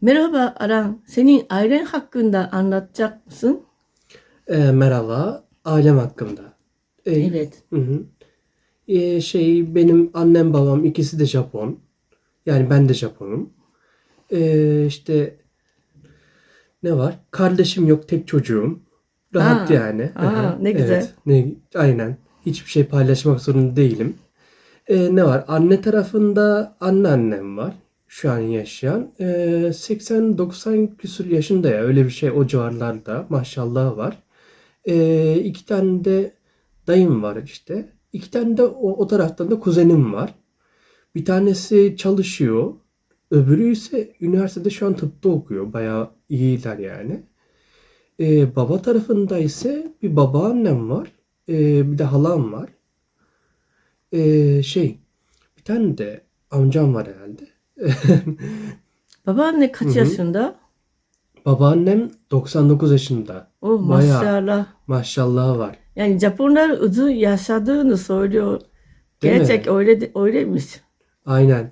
Merhaba Aran, senin ailen hakkında anlatacak mısın? Ee, merhaba, ailem hakkında. Ee, Evet. hı hı. Ee, şey, benim annem babam ikisi de Japon. Yani ben de Japonum. Ee, işte ne var? Kardeşim yok, tek çocuğum. Rahat Aa, yani. Hı hı. ne güzel. Evet, ne, aynen. Hiçbir şey paylaşmak zorunda değilim. Ee, ne var? Anne tarafında anneannem var. Şu an yaşayan. Ee, 80-90 küsur yaşında ya. Öyle bir şey o civarlarda. Maşallah var. Ee, iki tane de dayım var işte. İki tane de o, o taraftan da kuzenim var. Bir tanesi çalışıyor. Öbürü ise üniversitede şu an tıpta okuyor. Bayağı iyiler yani. Ee, baba tarafında ise bir babaannem var. Ee, bir de halam var. Ee, şey bir tane de amcam var herhalde. Babaanne kaç Hı hı. yaşında? Babaannem 99 yaşında. Oh Bayağı. maşallah. Var. Yani Japonlar uzun yaşadığını söylüyor. Değil mi? Gerçek öyle öyleymiş. Aynen.